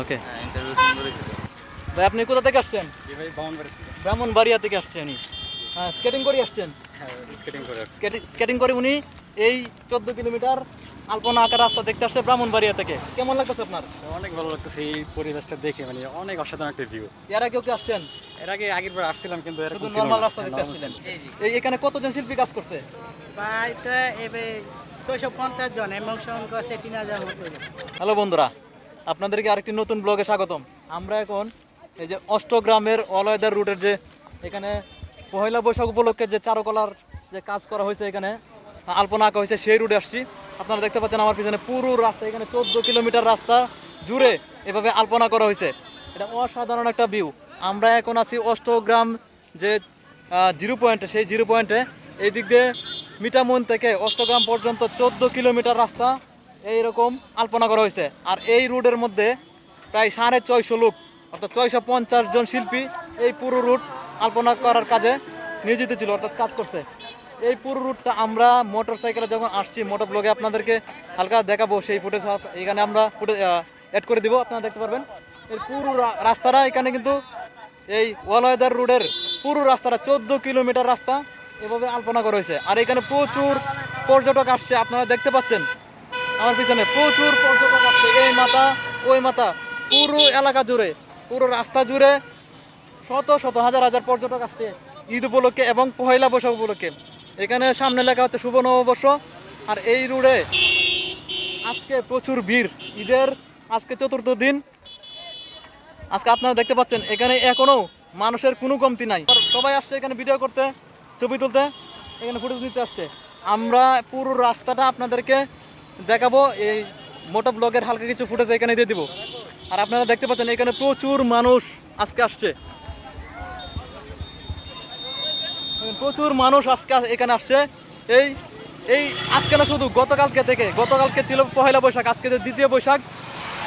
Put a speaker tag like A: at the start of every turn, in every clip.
A: ওকে ভাই আপনি কোথা থেকে আসছেন?
B: জি ভাই থেকে।
A: ব্রাহ্মণবাড়িয়া থেকে আসছেন হ্যাঁ স্কেটিং করে আসছেন?
B: হ্যাঁ স্কেটিং করে
A: উনি। এই চোদ্দ কিলোমিটার আলপনা আঁকা রাস্তা দেখতে আসছে ব্রাহ্মণবাড়িয়া থেকে। কেমন লাগতেছে আপনার?
B: অনেক ভালো লাগতেছে এই পরিবেশটা দেখে মানে অনেক অসাধারণ একটা ভিউ
A: এর আগেও কি আসছেন?
B: এর আগে আগের বার আসছিলাম কিন্তু
A: শুধু নর্মাল রাস্তা দেখতে আসছিলেন। এখানে কতজন শিল্পী কাজ করছে?
C: প্রায় তো এবে জন এবং তিন হাজার
A: হ্যালো বন্ধুরা, আপনাদেরকে আরেকটি নতুন ব্লগে স্বাগতম। আমরা এখন এই যে অষ্টগ্রামের অলয়দার রুটের যে এখানে পহেলা বৈশাখ উপলক্ষে যে চারুকলার যে কাজ করা হয়েছে এখানে, আলপনা আঁকা হয়েছে, সেই রুটে আসছি। আপনারা দেখতে পাচ্ছেন আমার পিছনে পুরো রাস্তা, এখানে চোদ্দ কিলোমিটার রাস্তা জুড়ে এভাবে আলপনা করা হয়েছে। এটা অসাধারণ একটা ভিউ আমরা এখন আছি অষ্টগ্রাম যে জিরো পয়েন্টে সেই জিরো পয়েন্টে এই দিক দিয়ে মিটামুন থেকে অষ্টগ্রাম পর্যন্ত চোদ্দ কিলোমিটার রাস্তা এইরকম আলপনা করা হয়েছে। আর এই রুটের মধ্যে প্রায় সাড়ে ছয়শো লোক, অর্থাৎ ছয়শো পঞ্চাশ জন শিল্পী এই পুরো রুট আলপনা করার কাজে নিয়োজিত ছিল, অর্থাৎ কাজ করছে। এই পুরো রুটটা আমরা মোটর সাইকেলে যখন আসছি, মোটর ব্লগে আপনাদেরকে হালকা দেখাবো সেই ফুটেজ এখানে আমরা ফুটে অ্যাড করে দিব, আপনারা দেখতে পারবেন। এই পুরো রাস্তাটা এখানে কিন্তু এই ওয়ালয়দার রোডের পুরো রাস্তাটা চোদ্দ কিলোমিটার রাস্তা। এভাবে আলপনা করা হয়েছে। আর এখানে প্রচুর পর্যটক আসছে, আপনারা দেখতে পাচ্ছেন। আমার পিছনে প্রচুর পর্যটক আসছে। এই মাথা, ওই মাথা, পুরো এলাকা জুড়ে, পুরো রাস্তা জুড়ে শত শত, হাজার হাজার পর্যটক আসছে ঈদ উপলক্ষে এবং পহেলা বৈশাখ উপলক্ষে। এখানে সামনে লেখা হচ্ছে শুভ নববর্ষ। আর এই রোডে আজকে প্রচুর ভিড়। ঈদের আজকে চতুর্থ দিন। আজকে আপনারা দেখতে পাচ্ছেন, এখানে এখনও মানুষের কোনো কমতি নাই। সবাই আসছে এখানে ভিডিও করতে। ছবি তুলতে? এখানে ফুটেজ নিতে আসছে। আমরা পুরো রাস্তাটা আপনাদেরকে দেখাবো। এই মোটা ব্লগের হালকা কিছু ফুটেজ এখানে দিয়ে দিব। আর আপনারা দেখতে পাচ্ছেন, এখানে প্রচুর মানুষ আজকে আসছে। প্রচুর মানুষ আজকে এখানে আসছে। এই এই আজকে না শুধু, গতকালকে থেকে। গতকালকে ছিল পহেলা বৈশাখ, আজকে দ্বিতীয় বৈশাখ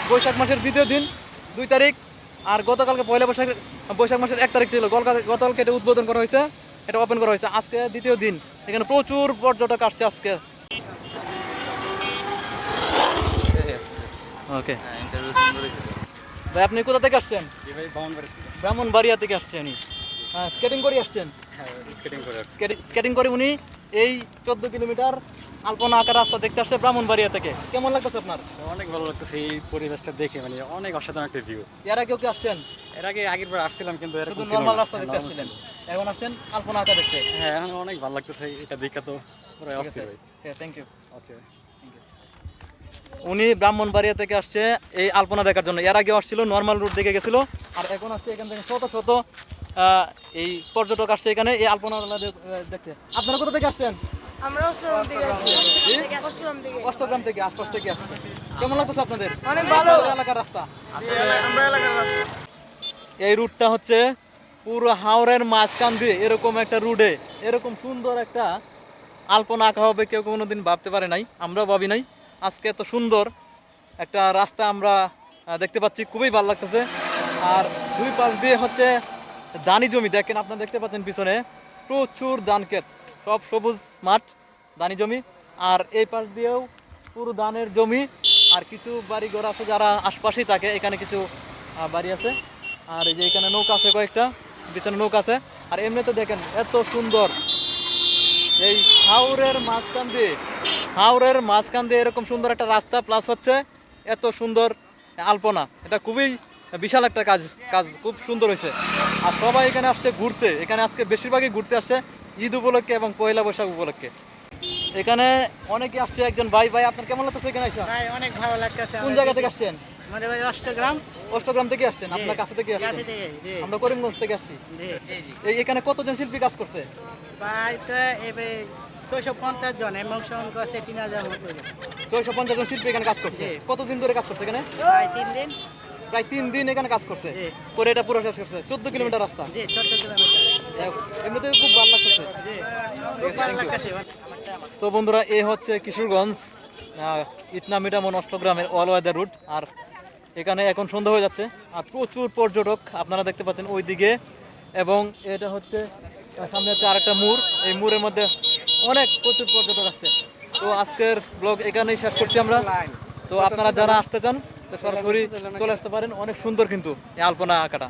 A: বৈশাখ মাসের দ্বিতীয় দিন, দুই তারিখ, আর গতকালকে পয়লা বৈশাখ বৈশাখ মাসের এক তারিখ ছিল। গতকালকে এটা উদ্বোধন করা হয়েছে। এটা ওপেন করা হয়েছে। আজকে দ্বিতীয় দিন। এখানে প্রচুর পর্যটক আসছে আজকে। ওকে ভাই আপনি কোথা থেকে আসছেন? ব্রাহ্মণবাড়িয়া থেকে আসছেন। হ্যাঁ স্কেটিং করে আসছেন।
B: হ্যাঁ স্কেটিং করে আসছি।
A: স্কেটিং করে উনি। এই চোদ্দ কিলোমিটার আলপনা আঁকা রাস্তা দেখতে আসছে ব্রাহ্মণবাড়িয়া থেকে। কেমন লাগতেছে আপনার?
B: অনেক ভালো লাগতেছে এই পরিবেশটা দেখে মানে অনেক অসাধারণ একটা ভিউ
A: এর আগেও কি আসছেন?
B: এর আগে আগের বার আসছিলাম কিন্তু
A: শুধু নর্মাল রাস্তা দেখতে আসছিলেন। এখন আসছেন আলপনা আঁকা দেখতে।
B: হ্যাঁ এখন অনেক ভালো লাগতেছে এটা দেখা তো পুরো অস্থির
A: থ্যাংক ইউ
B: ওকে
A: উনি ব্রাহ্মণবাড়িয়া থেকে আসছে এই আলপনা দেখার জন্য। এর আগে আসছিল নর্মাল রুট দেখে গেছিল। আর এখন আসছে এখান থেকে শত শত এই পর্যটক আসছে এখানে এই আলপনা দেখতে। আপনারা কোথা থেকে আসছেন?
D: আমরা অষ্টম দিকে
A: জি?
D: অষ্টম দিকে
A: অষ্টগ্রাম থেকে আশপাশ থেকে আসছে কেমন লাগতেছে আপনাদের?
D: অনেক ভালো।
A: এলাকার রাস্তা? এই রুটটা হচ্ছে পুরো হাওড়ের মাঝখান দিয়ে এরকম একটা রুটে এরকম সুন্দর একটা আলপনা আঁকা হবে কেউ কোনোদিন ভাবতে পারে নাই আমরাও ভাবি নাই। আজকে এত সুন্দর একটা রাস্তা আমরা দেখতে পাচ্ছি খুবই ভালো লাগতেছে। আর দুই পাশ দিয়ে হচ্ছে দানি জমি, দেখেন আপনারা দেখতে পাচ্ছেন পিছনে, প্রচুর ধান ক্ষেত, সব সবুজ মাঠ, দানি জমি। আর এই পাশ দিয়েও পুরো ধানের জমি, আর কিছু বাড়ি ঘর আছে যারা আশপাশেই থাকে, এখানে কিছু বাড়ি আছে। আর এই যে এখানে নৌকা আছে কয়েকটা, পিছনে নৌকা আছে। আর এমনিতে দেখেন, এত সুন্দর। এই হাওরের মাঝখান দিয়ে, হাওরের মাঝখান দিয়ে এরকম সুন্দর একটা রাস্তা প্লাস হচ্ছে এত সুন্দর আলপনা। এটা খুবই বিশাল একটা কাজ কাজ, খুব সুন্দর হয়েছে। আর সবাই এখানে আসছে ঘুরতে। এখানে আজকে বেশিরভাগই ঘুরতে আসছে ঈদ উপলক্ষে এবং পয়লা বৈশাখ উপলক্ষে। এখানে অনেকে আসছে একজন ভাই ভাই আপনার কেমন লাগতেছে এখানে আসা
C: অনেক ভালো লাগতেছে
A: কোন জায়গা থেকে আসছেন?
C: আমাদের বাড়ি অষ্টগ্রাম।
A: অষ্টগ্রাম থেকে আসছেন আপনার কাছে থেকে আসছেন? আমরা করিমগঞ্জ থেকে আসছি। এই এখানে কতজন শিল্পী কাজ করছে?
C: প্রায় তো এবে ছয়শো পঞ্চাশ জন এবং সঙ্গে তিন হাজার মতো।
A: ছয়শো পঞ্চাশ জন শিল্পী এখানে কাজ করছে। কতদিন ধরে কাজ করছে এখানে?
C: তিন দিন।
A: প্রায় তিন দিন এখানে কাজ করছে। করে এটা পুরো শেষ করছে। চোদ্দ কিলোমিটার রাস্তা। এমনিতে খুব ভালো লাগতেছে। তো বন্ধুরা এ হচ্ছে কিশোরগঞ্জ ইটনা মিটামন অষ্টগ্রামের অল ওয়েদার রুট। আর এখানে এখন সন্ধ্যা হয়ে যাচ্ছে। আর প্রচুর পর্যটক আপনারা দেখতে পাচ্ছেন ওই দিকে এবং এটা হচ্ছে সামনে হচ্ছে আরেকটা মুর এই মুরের মধ্যে অনেক প্রচুর পর্যটক আসছে। তো আজকের ব্লগ এখানেই শেষ করছি আমরা। তো আপনারা যারা আসতে চান সরাসরি চলে আসতে পারেন। অনেক সুন্দর কিন্তু আলপনা আঁকাটা।